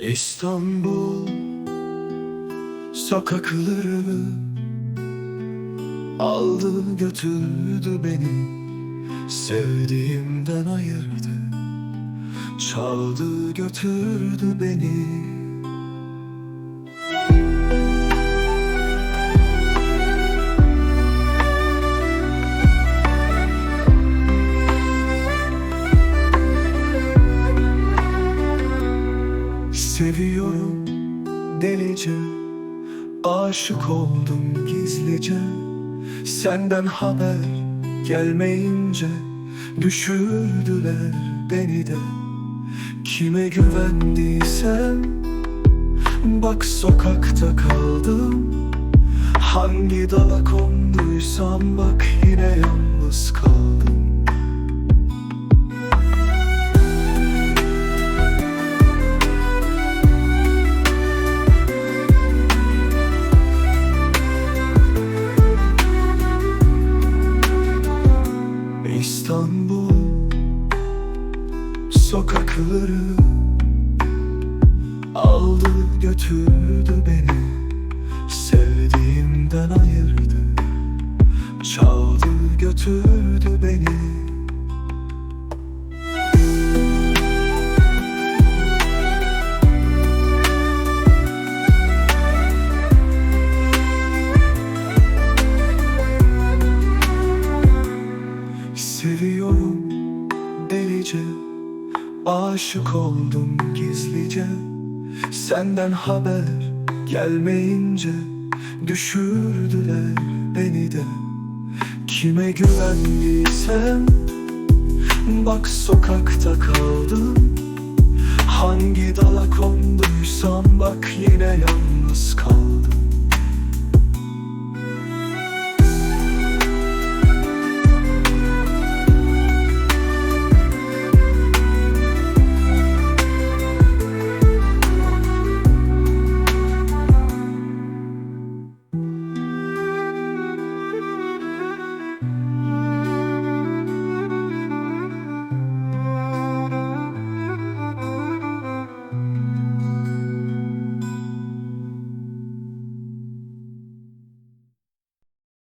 İstanbul sokakları aldı götürdü beni. Sevdiğimden ayırdı çaldı götürdü beni Seviyorum delice. Aşık oldum gizlice. Senden haber gelmeyince Düşürdüler beni de. Kime güvendiysem Bak sokakta kaldım. Hangi dala konduysam bak yine yalnız kaldım İstanbul sokakları aldı götürdü beni. Sevdiğimden ayırdı çaldı götürdü Aşık oldum gizlice. Senden haber gelmeyince Düşürdüler beni de. Kime güvendiysem Bak sokakta kaldım